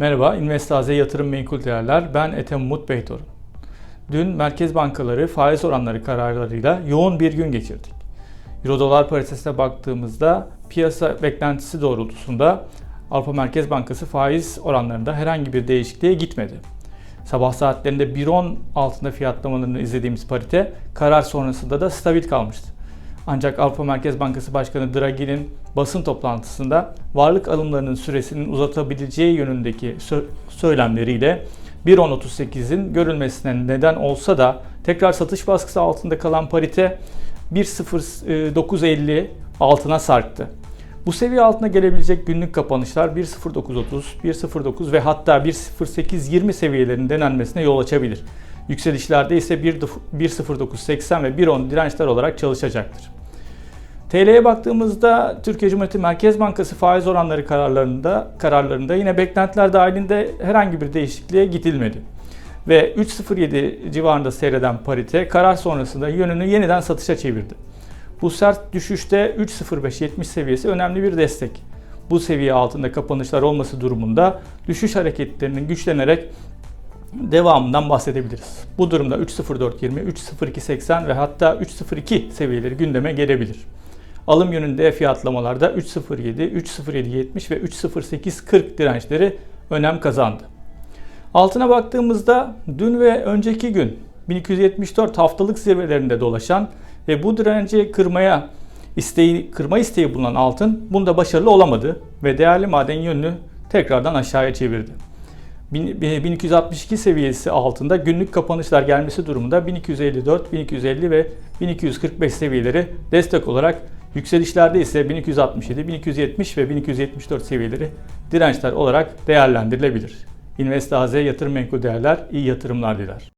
Merhaba, Investaze Yatırım Menkul Değerler. Ben Ethem Umut Beytorun. Dün merkez bankaları faiz oranları kararlarıyla yoğun bir gün geçirdik. Euro dolar paritesine baktığımızda piyasa beklentisi doğrultusunda Avrupa Merkez Bankası faiz oranlarında herhangi bir değişikliğe gitmedi. Sabah saatlerinde 1.10 altında fiyatlamalarını izlediğimiz parite karar sonrasında da stabil kalmıştı. Ancak Avrupa Merkez Bankası Başkanı Draghi'nin basın toplantısında varlık alımlarının süresinin uzatabileceği yönündeki sö- söylemleriyle 1.10.38'in görülmesine neden olsa da tekrar satış baskısı altında kalan parite 1.0950 altına sarktı. Bu seviye altına gelebilecek günlük kapanışlar 1.0930, 1.09 ve hatta 1.0820 seviyelerinin denenmesine yol açabilir. Yükselişlerde ise 1.0980 ve 1.10 dirençler olarak çalışacaktır. TL'ye baktığımızda Türkiye Cumhuriyeti Merkez Bankası faiz oranları kararlarında kararlarında yine beklentiler dahilinde herhangi bir değişikliğe gidilmedi. Ve 3.07 civarında seyreden parite karar sonrasında yönünü yeniden satışa çevirdi. Bu sert düşüşte 3.0570 seviyesi önemli bir destek. Bu seviye altında kapanışlar olması durumunda düşüş hareketlerinin güçlenerek devamından bahsedebiliriz. Bu durumda 3.0420, 3.0280 ve hatta 3.02 seviyeleri gündeme gelebilir. Alım yönünde fiyatlamalarda 3.07, 3.0770 ve 3.0840 dirençleri önem kazandı. Altına baktığımızda dün ve önceki gün 1274 haftalık zirvelerinde dolaşan ve bu direnci kırmaya isteği, kırma isteği bulunan altın bunda başarılı olamadı ve değerli maden yönünü tekrardan aşağıya çevirdi. 1262 seviyesi altında günlük kapanışlar gelmesi durumunda 1254, 1250 ve 1245 seviyeleri destek olarak Yükselişlerde ise 1267, 1270 ve 1274 seviyeleri dirençler olarak değerlendirilebilir. İnvestaze yatırım menkul değerler iyi yatırımlar diler.